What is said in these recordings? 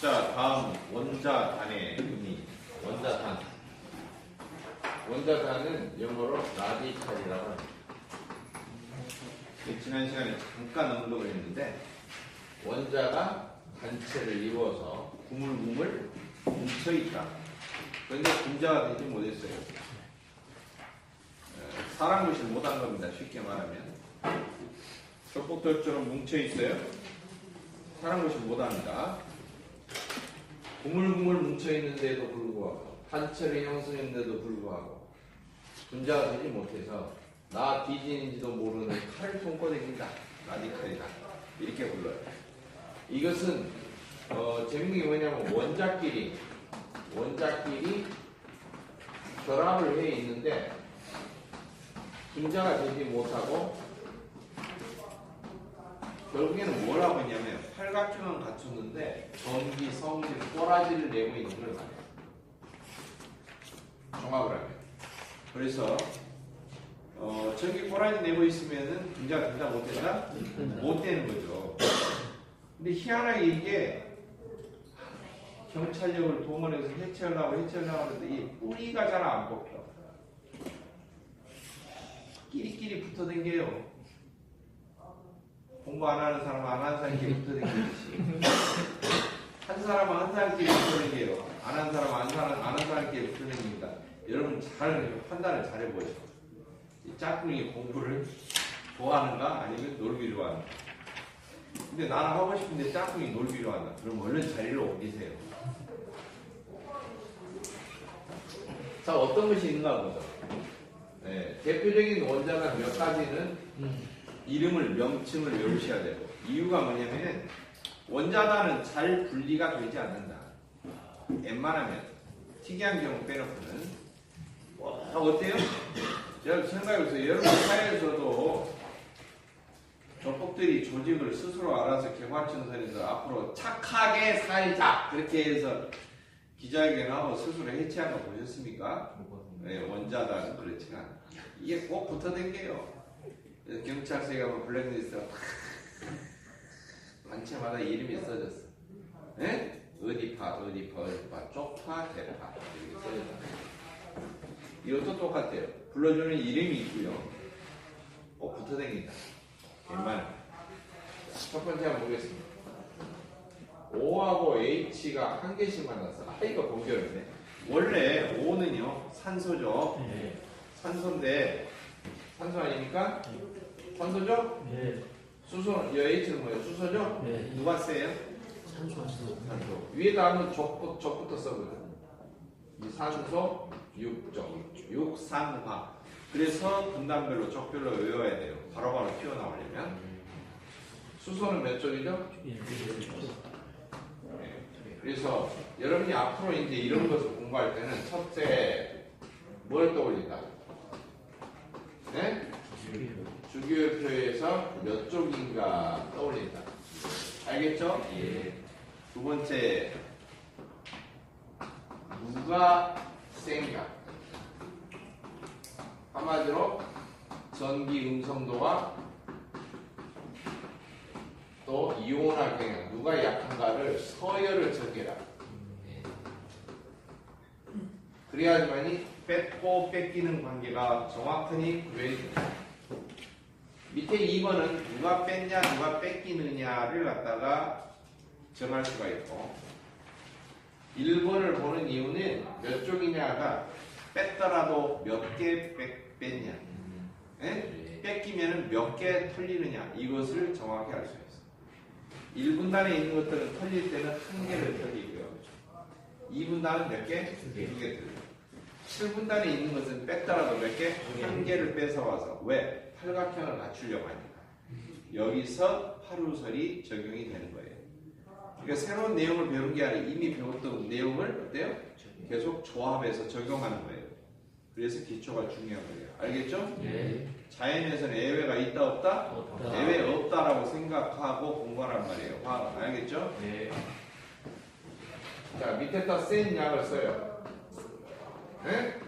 자, 다음 원자단의 의미. 원자단. 원자단은 영어로 라디칼이라고 합니다. 지난 시간에 잠깐 언급을 했는데 원자가 단체를 이루어서 구물구물 뭉쳐 있다. 그런데 분자가 되지 못했어요. 어, 사람 것이 못한 겁니다. 쉽게 말하면 족복돌처럼 뭉쳐 있어요. 사람 것이 못합니다. 구물구물 뭉쳐 있는데도 불구하고 단체를 형성했는데도 불구하고 분자가 되지 못해서 나 디진인지도 모르는 칼을 손고 댕긴다. 라디칼이다. 이렇게 불러요. 이것은 어, 재밌는 게 뭐냐면 원자끼리 원자끼리 결합을 해 있는데 분자가 되지 못하고 결국에는 뭐라고 했냐면 팔각형은 갖췄는데 전기, 성질, 꼬라지를 내고 있는 걸 말해요. 종합을 하면. 그래서 어, 전기 꼬라지 내고 있으면은 분자가 된다 못 된다? 못 되는 거죠. 근데 희한하게 이게 경찰력을 동원해서 해체하려고 해체하려고 하는데 이 뿌리가 잘 안 뽑혀. 끼리끼리 붙어 댕겨요. 공부 안 하는 사람 안 하는 사람끼리 붙어 댕기듯이 한 사람은 한 사람끼리 붙어 댕겨요. 안 하는 사람 안 사람 안 하는 사람끼리 붙어 댕깁니다. 여러분 잘 판단을 잘 해보죠. 이 짝꿍이 공부를 좋아하는가 아니면 놀기 좋아하는가? 근데 나는 하고 싶은데 짝꿍이 놀기 좋아한다. 그럼 얼른 자리를 옮기세요. 자 어떤 것이 있는가 보죠. 네, 대표적인 원자가 몇 가지는 이름을 명칭을 외우셔야 되고 이유가 뭐냐면 원자단은 잘 분리가 되지 않는다. 웬만하면 특이한 경우 빼놓고는 어, 어때요? 제가 생각해보세요. 여러분 사회에서도 조폭들이 조직을 스스로 알아서 개화천선에서 앞으로 착하게 살자 그렇게 해서 기자회견하고 스스로 해체한 거 보셨습니까? 네, 원자단 그렇지가 않아. 이게 꼭 붙어댕겨요. 경찰서에 가면 블랙리스트가 탁 단체마다 이름이 써졌어. 예? 어디파, 어디파, 어디파, 쪽파, 대파 이렇게 써졌어. 이것도 똑같아요. 불러주는 이름이 있고요. 꼭 붙어 댕긴다. 웬만하면. 첫 번째 한번 보겠습니다. O하고 H가 한 개씩 만나서 아 이거 공결이네. 원래 O는요 산소죠. 산소인데 산소 아닙니까? 산소죠? 네. 수소, 여 H는 뭐예요? 수소죠? 네. 누가 세요? 산소 하시죠. 산소. 위에다 하면 적부, 적부터 써거든. 이 산소, 육적. 육산화. 그래서 분단별로 적별로 외워야 돼요. 바로바로 튀어나오려면. 수소는 몇 쪽이죠? 예. 네. 그래서 여러분이 앞으로 이제 이런 것을 공부할 때는 첫째 뭘 떠올린다? 네? 주기율표에서 몇 쪽인가 떠올린다. 알겠죠? 예. 두 번째 누가 센가? 한마디로 전기 음성도와 또 이온화 경향 누가 약한가를 서열을 적게라. 그래야지만이 뺏고 뺏기는 관계가 정확하니 구해진다. 밑에 2번은 누가 뺐냐 누가 뺏기느냐를 갖다가 정할 수가 있고 1번을 보는 이유는 몇 쪽이냐가 뺐더라도 몇 개 뺐냐. 예? 뺏기면 몇 개 털리느냐. 이것을 정확히 알 수 있어 1분단에 있는 것들은 털릴 때는 한 개를 털리고요. 2분단은 몇 개? 두 개 털려요 7분단에 있는 것은 뺐더라도 몇 개? 한 개를 뺏어와서 왜? 팔각형을 갖추려고 하니까 여기서 파루설이 적용이 되는 거예요 그러니까 새로운 내용을 배우는 게 아니라 이미 배웠던 내용을 어때요? 계속 조합해서 적용하는 거예요 그래서 기초가 중요한 거예요 알겠죠? 예. 자연에서는 예외가 있다 없다? 없다. 예외 없다라고 생각하고 공부하란 말이에요 화- 알겠죠? 네. 자 밑에다 센 약을 써요. 네?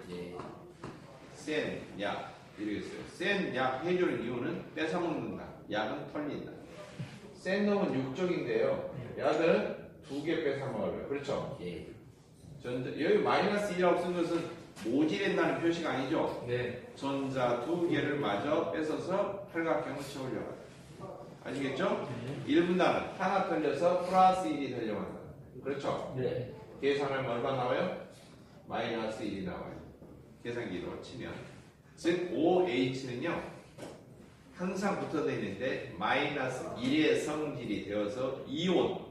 센약 써요 센 약 해주는 이유는 뺏어먹는다 약은 털린다 센 놈은 육적인데요. 약은 두개 빼서 먹어요. 그렇죠? 예. 전자, 여기 마이너스 1이라고 쓴 것은 모질한다는 표시가 아니죠. 네. 전자 두 개를 마저 뺏어서 팔각형을 채우려고 한다. 아시겠죠? 네. 1분단은 하나 틀려서 플러스 1이 되려고 한다. 그렇죠? 네. 계산하면 얼마 나와요? 마이너스 1이 나와요. 계산기로 치면. 즉, OH는요, 항상 붙어져 있는데, 마이너스 1의 성질이 되어서 이온,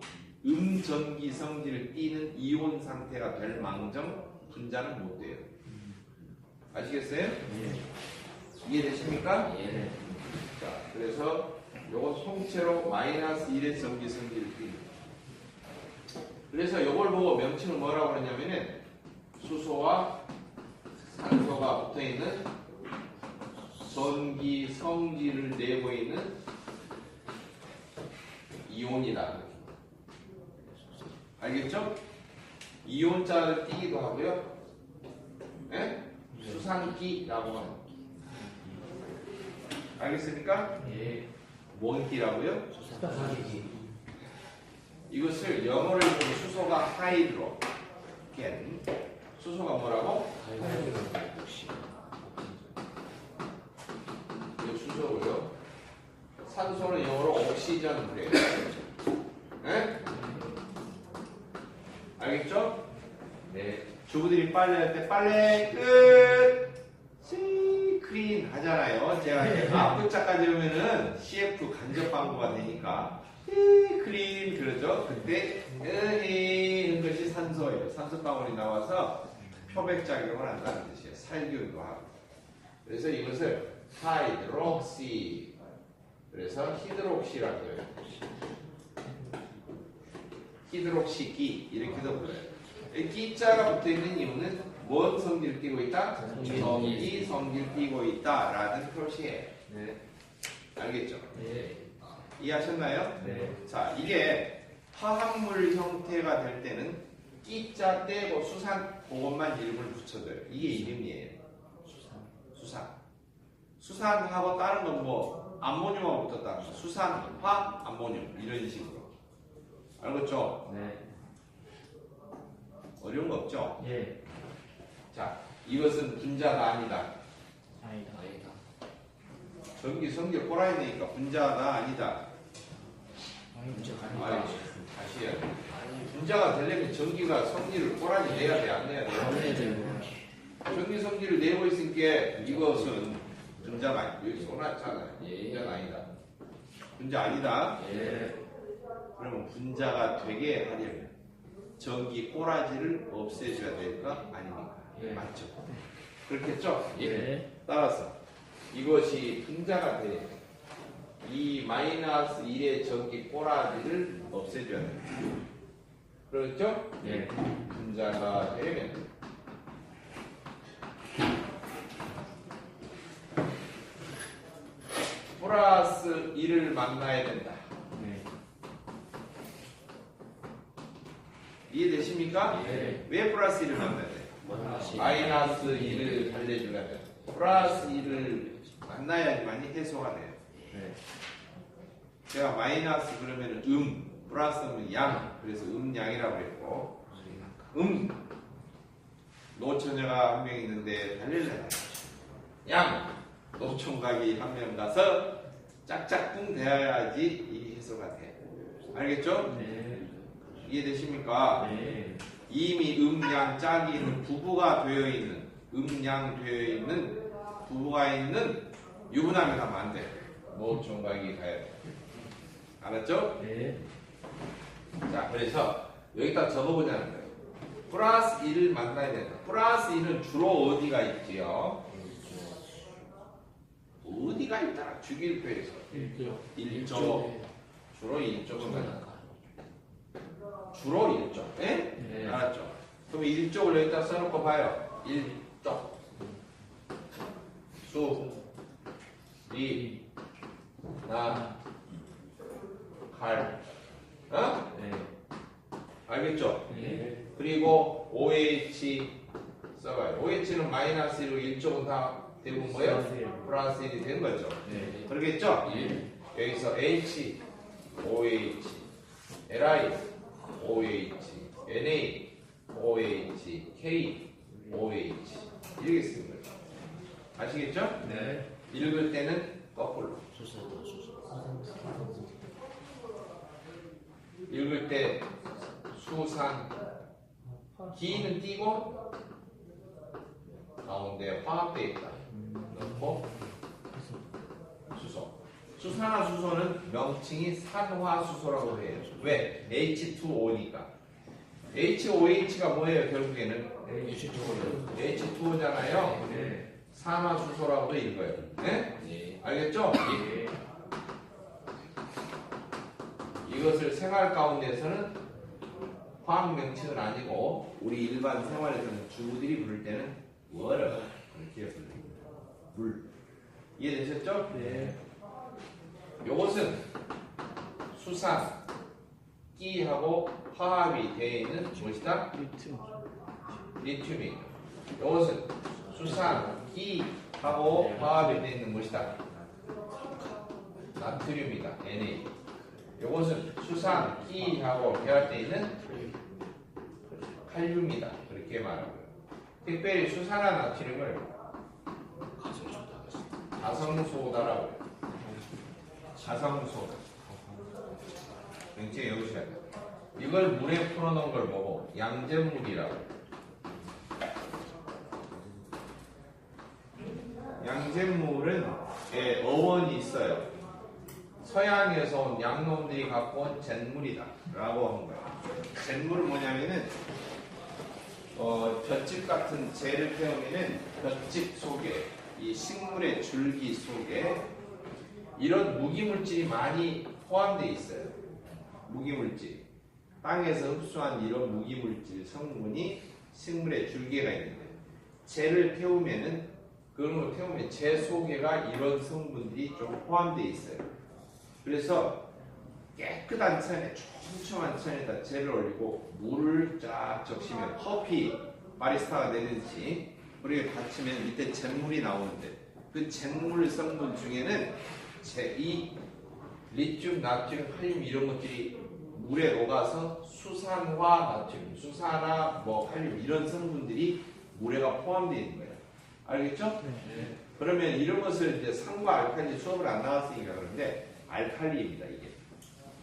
음전기 성질을 띠는 이온 상태가 될 망정 분자는 못 돼요. 아시겠어요? 예. 이해되십니까? 예. 자, 그래서 요거 통째로 마이너스 1의 전기 성질을 띠는 그래서 요걸 보고 명칭을 뭐라고 그러냐면은 수소와 산소가 붙어 있는 전기 성질을 내고 있는 이온이다. 알겠죠? 이온자를 띠기도 하고요. 예? 수산기라고 합니다. 알겠습니까? 예. 뭔 끼라고요? 수사하기. 이것을 영어를 보면 수소가 하이드로 겐 수소가 뭐라고? 이거 수소고요 산소는 영어로 옥시전 그래요 네? 알겠죠? 네. 주부들이 빨래할 때 빨래 끝 시크린 하잖아요 제가 앞글자까지 오면은 CF 간접 광고가 되니까 시크린 그러죠 그때 으이 것이 산소예요 산소 방울이 나와서 표백작용을 한다는 뜻이에요 살균도 하고 그래서 이것을 하이드록시 그래서 히드록시라고 해요 히드록시기 이렇게도 불러요 이 기자가 붙어 있는 이유는 뭔 성질 띄고 있다? 전기 성질 띄고 있다 라는 표시예요. 네. 알겠죠? 네. 이해하셨나요? 네. 자, 이게 화합물 형태가 될 때는 끼자 떼고 수산 그것만 이름을 붙여줘요. 이게 이름이에요. 수산. 수산하고 다른 건 뭐 암모늄하고 붙었다는 거. 수산 화 암모늄 이런 식으로. 알겠죠? 네. 어려운 거 없죠? 예. 자, 이것은 분자가 아니다. 아니다. 아니다. 전기 성질 꼬라이니까 분자가 아니다. 아니 문제 아니, 아니 돼. 분자가 되려면 전기가 성질을 꼬라지 내야 돼, 안 내야 돼? 전기 성질을 내고 있으니까 이것은 분자가 아니- 여기 써놨잖아요. 예. 분자가 아니다. 분자 아니다. 예. 그러면 분자가 되게 하려면 전기 꼬라지를 없애줘야 될까 아닙니까? 예. 맞죠? 그렇겠죠? 예. 따라서 이것이 분자가 돼. 이 마이너스 1의 전기 꼬라지를 없애줘야 돼. 그렇죠? 예. 분자가 되면 플러스 1을 만나야 된다. 네. 이해되십니까? 예. 왜 플러스 1을 만나야 돼? 마이너스 1을 달래주려면 플러스 1을 만나야지만이 해소가 돼요. 네. 제가 마이너스 그러면 음, 플러스는 양, 그래서 음양이라고 했고, 음, 노처녀가 한 명 있는데 달릴래. 양, 노총각이 한 명 가서 짝짝꿍 대야지 이 해소가 돼. 알겠죠? 네. 이해되십니까? 네. 이미 음양 짝이는 부부가 되어 있는 음양 되어 있는 부부가 있는 유부남이 가면 안 돼. 노총각이 가야 돼. 알았죠? 네. 자, 그래서 여기다 적어보자는 거예요. 플러스 1을 만나야 된다. 플러스 1은 주로 어디가 있지요? 어디가 있더라? 주기율표에서. 일조. 일조. 주로 1쪽은 가요. 주로 1쪽. 예? 네. 알았죠? 그럼 1쪽을 여기다 써놓고 봐요. 1쪽. 수, 리, 나, 갈. 어? 네. 알겠죠? 네. 그리고 OH 써봐요. OH는 마이너스 1로 1쪽은 다 대부분 뭐예요? 플러스 1이 된 거죠. 네. 그러겠죠? 예. 여기서 H, OH, LI, OH, Na, OH, K, OH 이렇게 쓰는 거예요. 아시겠죠? 네. 읽을 때는 거꾸로. 수사도 수사. 읽을 때 수산 기는 띄고 가운데 화합되어 있다. 넣고 수소. 수산화 수소는 명칭이 산화수소라고 해요. 왜? H2O니까. HOH가 뭐예요? 결국에는 유치토를. H2O잖아요. 네. 산화수소라고도 읽어요. 네? 네. 알겠죠? 네. 이것을 생활 가운데서는 화학 명칭은 아니고 우리 일반 생활에서는 주부들이 부를 때는 water 이렇게 부릅니다. 물 이해되셨죠? 네. 이것은 수산 끼하고 화합이 되어 있는 무엇이다? 리튬이. 이것은 수산 끼하고 화합이 되어 있는 무엇이다? 나트륨이다. Na. 이것은 수산 끼하고 결합되어 있는 칼륨이다. 그렇게 말하고요. 특별히 수산화 나트륨을 가성소다라고 해요. 가성소다. 굉장히 외우셔야 돼요. 이걸 물에 풀어놓은 걸 보고 양잿물이라고 해요. 양잿물은 예, 어원이 있어요. 서양에서 온 양놈들이 갖고 온 잿물이다 라고 한 거예요. 잿물은 뭐냐면은 어, 볏짚 같은 재를 태우면은 볏짚 속에 이 식물의 줄기 속에 이런 무기물질이 많이 포함되어 있어요. 무기물질. 땅에서 흡수한 이런 무기물질 성분이 식물의 줄기가 있는데 재를 태우면은 그런 걸 태우면 재 속에가 이런 성분들이 좀 포함되어 있어요. 그래서 깨끗한 천에 촘촘한 천에다 재를 올리고 물을 쫙 적시면 커피 바리스타가 내리듯이 우리가 닫히면 밑에 잿물이 나오는데 그 잿물 성분 중에는 제, 이 리튬, 나트륨, 칼륨 이런 것들이 물에 녹아서 수산화 나트륨, 수산화 뭐 칼륨 이런 성분들이 물에가 포함되어 있는 거예요. 알겠죠? 네. 그러면 이런 것을 이제 산과 알칼리 수업을 안 나왔으니까 그런데 알칼리입니다 이게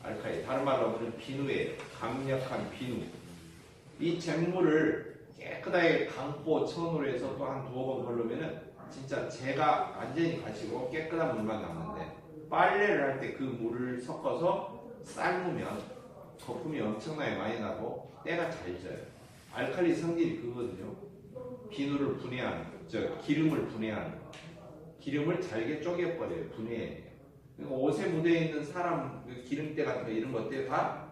알칼리 다른 말로 하면 비누예요 강력한 비누 이 잿물을 깨끗하게 강보 천으로 해서 또 한 두어 번 걸르면은 진짜 재가 완전히 가시고 깨끗한 물만 남는데 빨래를 할 때 그 물을 섞어서 삶으면 거품이 엄청나게 많이 나고 때가 잘 져요 알칼리 성질이 그거거든요 비누를 분해하는 거, 저 기름을 분해하는 거. 기름을 잘게 쪼개버려요. 분해해. 그러니까 옷에 묻어 있는 사람 그 기름때 같은 거 이런 것들 다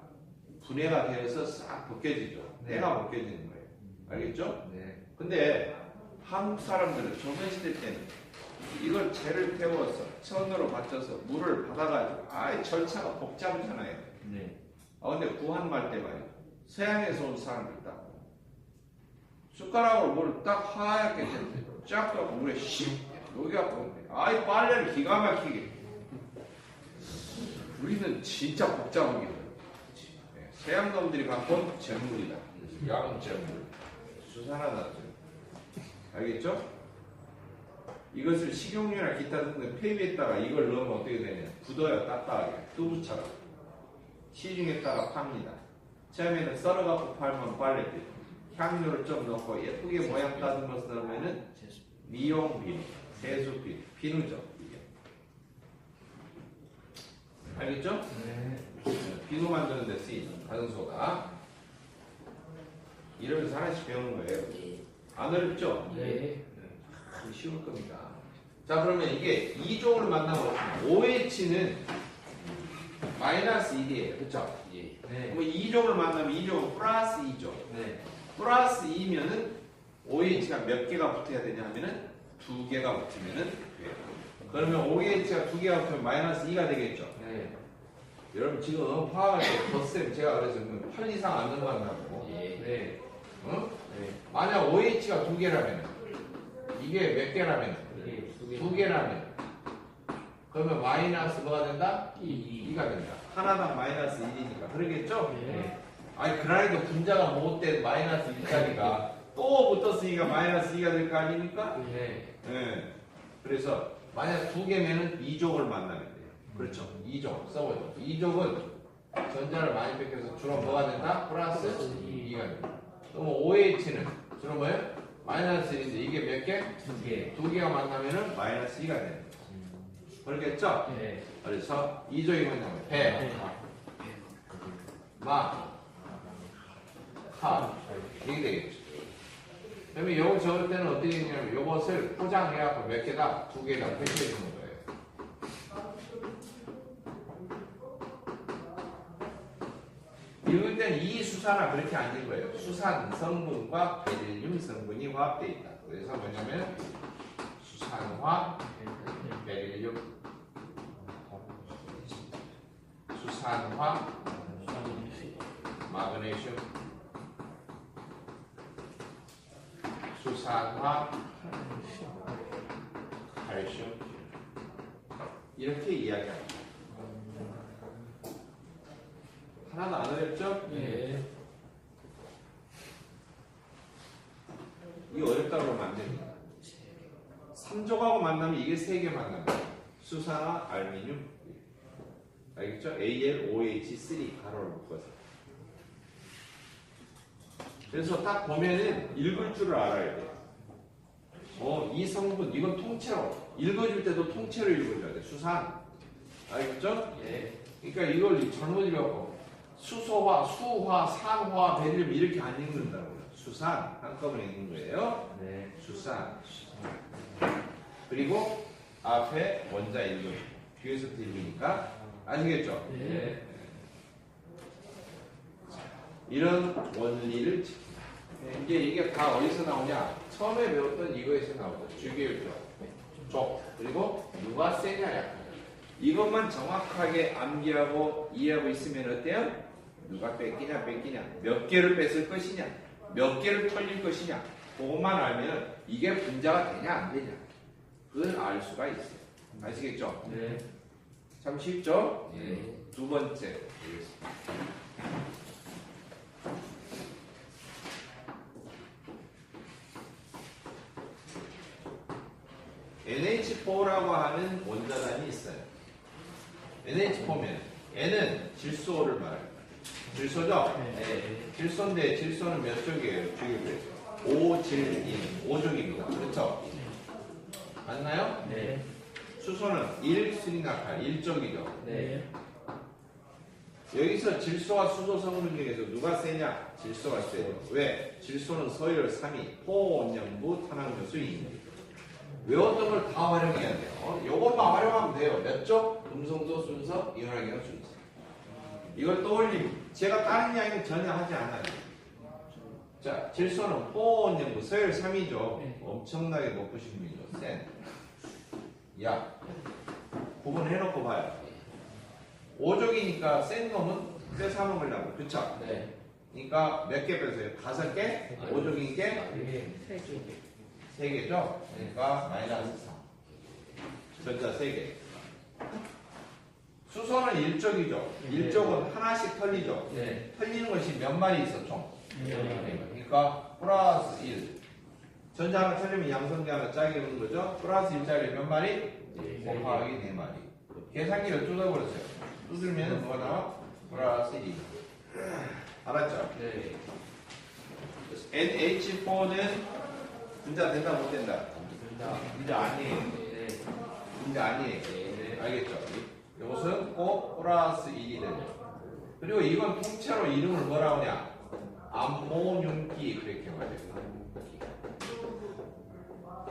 분해가 되어서 싹 벗겨지죠. 네. 때가 벗겨지는 거예요. 알겠죠? 네. 근데 한국 사람들은 조선시대 때는 이걸 재를 태워서 천으로 받쳐서 물을 받아가지고 아예 절차가 복잡하잖아요. 네. 아 근데 구한 말 때 말이야 서양에서 온 사람들 딱 숟가락으로 물을 딱 하얗게 쫙 떠고 물에 씩 여기가 보는데 아이 빨래를 기가 막히게 우리는 진짜 복잡하게 돼요. 네, 서양 놈들이 갖고 온 잿물이다 양잿물 수산화다 알겠죠? 이것을 식용유나 기타 등등 폐비에다가 이걸 넣으면 어떻게 되냐 굳어요 딱딱하게 또 붙여라 시중에다가 팝니다. 처음에는 썰어갖고 팔면 빨래비 향료를 좀 넣고 예쁘게 모양 따진 것을 넣으면은 제수. 미용 비누, 세수 비누, 비누죠 이게. 알겠죠? 네. 비누 만드는 데 쓰이는 가정소다. 이러면서 하나씩 배우는 거예요. 안 어렵죠? 네. 아, 쉬울 겁니다. 자 그러면 이게 2종을 만나면 OH는 마이너스 1이에요. 그쵸? 예. 그럼 2종을 만나면 2종은 플러스 2종. 네. 플러스 2면은 OH가 몇 개가 붙어야 되냐 하면은 두 개가 붙으면은 돼요. 그러면 OH가 두 개가 붙으면 마이너스 2가 되겠죠. 네. 여러분 지금 화학할 때 덧셈 제가 그래서 8 이상 안 넘어간다고. 예. 네. 응? 네. 만약 OH가 두 개라면 이게 몇 개라면 예. 두 개. 개라면 그러면 마이너스 뭐가 된다? 이. 2가 된다. 하나당 마이너스 1이니까 그러겠죠? 네. 아니 그라이도 분자가 못돼 마이너스 1짜리가 또 붙었으니까 마이너스 2가 될 거 아닙니까? 네. 예. 그래서 만약 두 개면은 2족을 만나면 돼요. 그렇죠. 2족 써보죠. 2족은 전자를 많이 뺏겨서 주로 뭐가 된다? 플러스 2가 된다. 그럼 5H는 주로 뭐예요? 마이너스 1인데 이게 몇 개? 두 개. 두 개가 만나면은 마이너스 2가 되는 거죠. 그렇겠죠? 네. 그래서 2족이 뭐냐면 배, 마, 카 이게 되겠죠. 그러면 요거 적을 때는 어떻게 되냐면 요것을 포장해갖고 몇 개다? 두 개다 표시해 주는 거예요. 때는 이 수산화 그렇게 안 읽은 거예요. 수산 성분과 베릴륨 성분이 화합되어 있다. 그래서 뭐냐면 수산화 베릴륨 수산화 마그네슘 수산화 칼슘 이렇게 이야기합니다. 하나도 안 어렵죠? 네. 이 어렵다고 하면 안 됩니다. 3족하고 만나면 이게 3개 만납니다. 수산화 알미늄 알겠죠? AlOH3 가로를 묶어서 그래서 딱 보면은 읽을 줄을 알아야 돼요. 어, 이 성분 이건 통째로 읽어줄 때도 통째로 읽어줘야 돼. 수산 알겠죠? 예. 그러니까 이걸 잘못 읽었고 수소화, 수화, 산화, 베릴륨 이렇게 안 읽는다고요. 수산 한꺼번에 읽는 거예요. 네. 수산. 그리고 앞에 원자 읽음. 뒤에서 읽으니까 아시겠죠? 네. 이런 원리를 지킵니다. 이제 이게 다 어디서 나오냐? 처음에 배웠던 이거에서 나오죠. 주기율표. 족. 그리고 누가 세냐 약간. 이것만 정확하게 암기하고 이해하고 있으면 어때요? 누가 뺏기냐 뺏기냐 몇 개를 뺏을 것이냐 몇 개를 털릴 것이냐 그것만 알면 이게 분자가 되냐 안 되냐 그걸 알 수가 있어요. 아시겠죠? 네. 참 쉽죠? 네. 두 번째 보겠습니다. NH4라고 하는 원자단이 있어요. NH4면 N은 질소를 말합니다. 질소죠? 네. 질소인데 질소는 몇 쪽이에요? 주기율 5질인 5쪽입니다. 그렇죠? 맞나요? 네. 수소는 1 수리나칼 1쪽이죠. 네. 여기서 질소와 수소 성분 중에서 누가 세냐? 질소가 세요. 왜? 질소는 서열 3위, 포온연부 탄화음료 수입니다. 외웠던 걸 다 활용해야 돼요. 어? 요것만 활용하면 돼요. 몇 쪽? 음성도 순서, 이온화기는 순서. 이걸 떠올리면 제가 다른 이야기는 전혀 하지 않아요. 자, 질소는 포온연부 서열 3위죠. 네. 엄청나게 높으신 분이죠. 센. 야, 구분해놓고 봐요. 5족이니까 센 놈은 뺏어 먹으려고. 그쵸? 네. 그러니까 몇 개 빼세요? 다섯 개? 5족인 게 이게 세 개. 세 개죠? 그러니까 마이너스 3. 전자 세 개. 수소는 1족이죠. 네. 1족은 하나씩 털리죠. 네. 털리는 것이 몇 마리 있어, 총? 네. 그러니까 플러스 1. 전자 하나 털리면 양성자 하나 짝이 오는 거죠? 플러스 1짜리 몇 마리? 네. 곱하기 4마리. 계산기를 뜯어버렸어요. 뜯으면 뭐가 나와? 플러스 1. 알았죠? 네. NH4는 분자 된다 못 된다? 된다. 분자 아니에요. 네. 분자 아니에요. 네. 알겠죠? 이것은 꼭 플러스 1이 되죠. 그리고 이건 통째로 이름을 뭐라 하냐? 암모늄기 그렇게 말해요.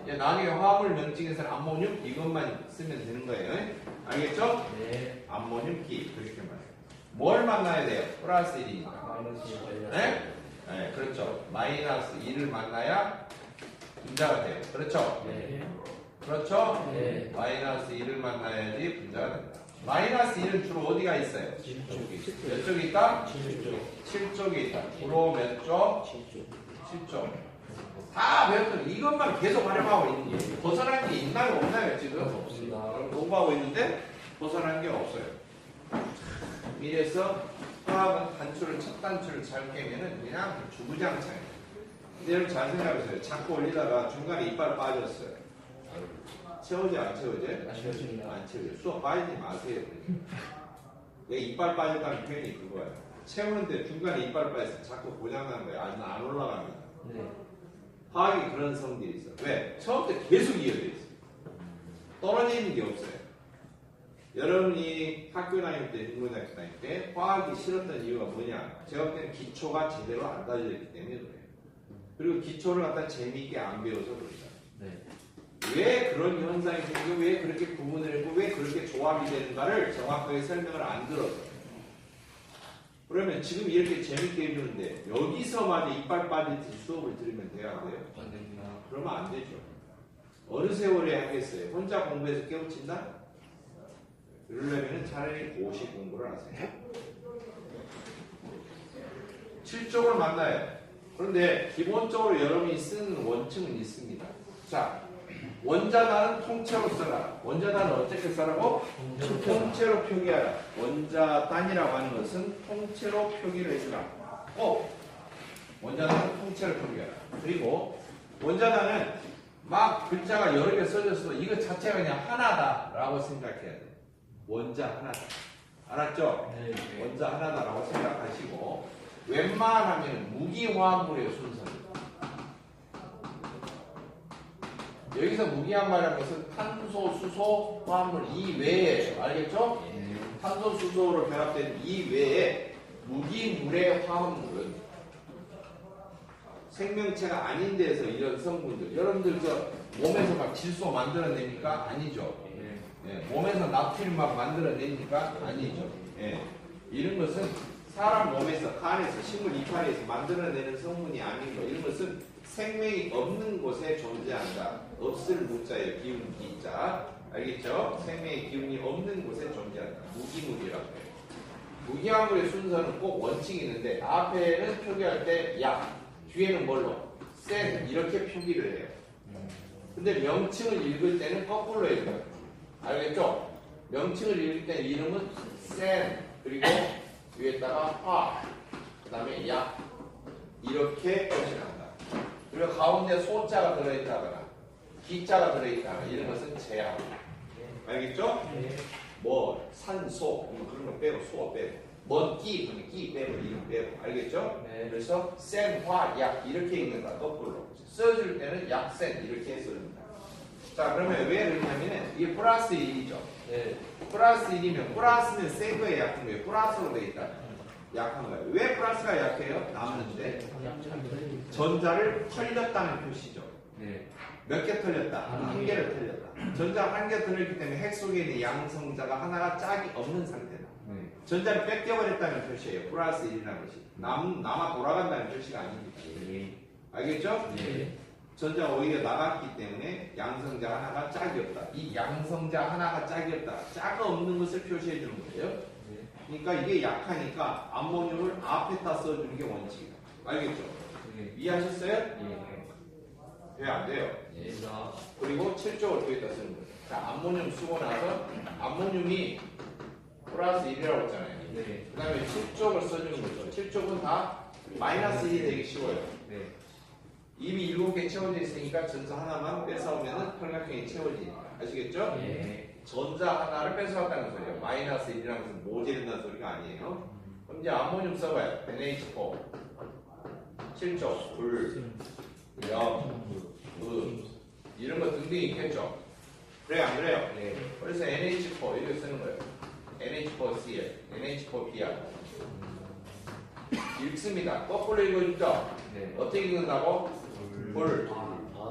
이제 나중에 화합물 명칭에서는 암모늄 이것만 쓰면 되는 거예요. 알겠죠? 네. 암모늄기 그렇게 말해요. 뭘 만나야 돼요? 플러스 1이니까. 마이너스 일. 네? 네, 그렇죠. 마이너스 2를 만나야 분자가 돼요. 그렇죠? 네. 그렇죠? 네. 마이너스 1을 만나야지 분자가 된다. 마이너스 1은 주로 어디가 있어요? 칠쪽. 몇 쪽이 있다? 칠쪽. 7쪽이 있다. 주로 몇 쪽? 칠쪽. 7쪽. 다 배웠던 이것만 계속 활용하고 있는 거예요. 벗어난 게 있나요? 없나요? 지금? 없습니다. 공부하고 있는데 벗어난 게 없어요. 이래서 화학은 단추를 첫 단추를 잘 깨면은 그냥 주구장창. 근데 여러분 잘 생각해보세요. 자꾸 올리다가 중간에 이빨 빠졌어요. 채워지 안 채워지? 안 채워집니다. 안 채워져. 수업 빠지지 마세요. 왜 이빨 빠졌다는 표현이 그거예요. 채우는데 중간에 이빨 빠졌어. 자꾸 고장난 거예요. 아직 안 올라갑니다. 네. 화학이 그런 성질이 있어. 왜? 처음부터 계속 이어져 있어. 떨어지는 게 없어요. 여러분이 학교 다닐 때, 중고등학교 다닐 때 화학이 싫었던 이유가 뭐냐? 제가 볼 때는 기초가 제대로 안 다져있기 때문에 그래요. 그리고 기초를 갖다 재미있게 안 배워서 그렇다. 네. 왜 그런 현상이 생기고 왜 그렇게 구분을 했고 왜 그렇게 조합이 되는가를 정확하게 설명을 안 들어서 그러면 지금 이렇게 재밌게 해주는데 여기서마저 이빨 빠지듯이 수업을 들으면 돼야 안 돼요? 안 됩니다. 그러면 안 되죠. 어느 세월에 하겠어요? 혼자 공부해서 깨우친다? 그러려면 차라리 고시 공부를 하세요. 7쪽을 만나요. 그런데 기본적으로 여러분이 쓰는 원칙은 있습니다. 자, 원자단은 통째로 써라. 원자단은 어떻게 써라고? 통째로 표기하라. 원자단이라고 하는 것은 통째로 표기를 해주라. 꼭 원자단은 통째로 표기하라. 그리고 원자단은 막 글자가 여러 개 써졌어도 이거 자체가 그냥 하나다라고 생각해야 돼. 원자 하나다. 알았죠? 네. 원자 하나다라고 생각하시고 웬만하면 무기화합물의 순서 여기서 무기화합물이라는 것은 탄소, 수소, 화합물 이외에 알겠죠? 네. 탄소, 수소로 결합된 이외에 무기물의 화합물은 생명체가 아닌 데서 이런 성분들 여러분들 저 몸에서 막 질소 만들어냅니까? 아니죠. 네. 예, 몸에서 나트륨 막 만들어냅니까? 아니죠. 예, 이런 것은 사람 몸에서 간에서 식물 이파리에서 만들어내는 성분이 아닌 거 이런 것은 생명이 없는 곳에 존재한다. 없을 무자예요. 기운 기자. 알겠죠? 생명의 기운이 없는 곳에 존재한다. 무기물이라고 해요. 무기화물의 순서는 꼭 원칙이 있는데 앞에는 표기할 때 약, 뒤에는 뭘로? 센 이렇게 표기를 해요. 근데 명칭을 읽을 때는 거꾸로 읽어요. 알겠죠? 명칭을 읽을 때 이름은 센 그리고 위에다가 화 그 다음에 약 이렇게 표시한다. 그리고 가운데 소자가 들어있다거나 기자가 들어있다거나 이런 것은 제약. 알겠죠? 네. 뭐 산소 뭐 그런 거 빼고 소 빼고 먼끼 그러면 끼 빼고 이름 빼고 알겠죠? 네. 그래서 센화약 이렇게 읽는다 거꾸로 써줄 때는 약센 이렇게 써줍니다. 자 그러면 왜 그러냐면은 이게 플러스 1이죠. 네. 플러스 1이면 플러스는 센 거에 약한 거예요. 플러스로 돼 있다. 약한 거예요. 왜 플러스가 약해요? 남는데 전자를 털렸다는 표시죠. 네. 몇개 털렸다? 한한 개. 개를 털렸다. 전자 한개 털렸기 때문에 핵 속에 있는 양성자가 하나가 짝이 없는 상태다. 네. 전자를 뺏겨버렸다는 표시예요. 플러스 1이라는 것이. 남, 남아 돌아간다는 표시가 아닙니다. 네. 알겠죠? 네. 전자가 오히려 나갔기 때문에 양성자 하나가 짝이 없다. 이 양성자 하나가 짝이 없다. 짝이 없는 것을 표시해 주는 거예요. 네. 그러니까 이게 약하니까 암모늄을 앞에다 써주는 게 원칙이다. 알겠죠? 네. 이해하셨어요? 예. 왜안 돼요? 그리고 7쪽을 뒤에다 쓰는 거예요. 자, 암모늄 쓰고 나서 암모늄이 플러스 1이라고 했잖아요. 네. 그 다음에 7쪽을 써주는 거죠. 7쪽은 다 마이너스 1이 되기 쉬워요. 네. 이미 7개 채워져 있으니까 전자 하나만 뺏어오면 삼각형이 채워지니까. 아시겠죠? 예. 전자 하나를 뺏어왔다는 소리예요. 마이너스 1이라는 것은 모자른다는 소리가 아니에요. 그럼 이제 암모늄 써봐요. NH4. 7쪽, 불, 염, 음, 이런 거 등등 있겠죠? 그래요, 안 그래요? 네. 그래서 NH4 이렇게 쓰는 거예요. NH4Cl, NH4Br. 읽습니다. 거꾸로 읽어주죠? 네. 어떻게 읽는다고? 불,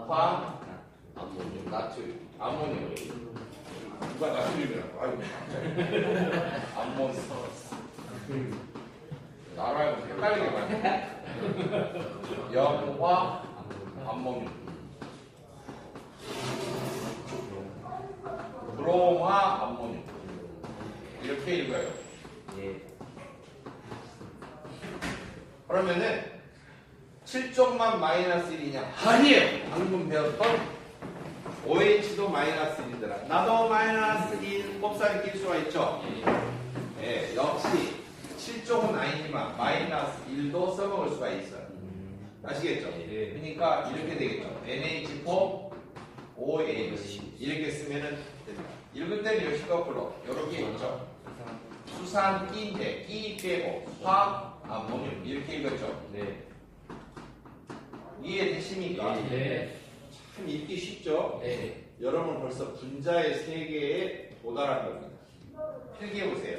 화, 암모늄. 나트륨, 암모늄. 누가 나트륨이라고? 아이고, 암모늄. 나라고 헷갈리게 만네 염화, 암모늄. 브로마, 암모늄. 이렇게 읽어요. 예. 그러면은 7쪽만 마이너스 1이냐? 아니에요. 방금 배웠던 OH도 마이너스 1이더라. 나도 마이너스 1 곱살이 낄 수가 있죠. 예, 역시 실종은 아니지만 마이너스 1도 써먹을 수가 있어요. 음. 아시겠죠? 네. 그러니까 이렇게 되겠죠. NH4 OH 이렇게 쓰면은. 읽을 때는 역시 거꾸로 이렇게 있죠. 수산 끼인데 끼 빼고 화학 아모늄 이렇게 읽었죠. 네. 이해되십니까? 네. 참 읽기 쉽죠? 네. 여러분 벌써 분자의 세계에 도달한 겁니다. 필기해 보세요.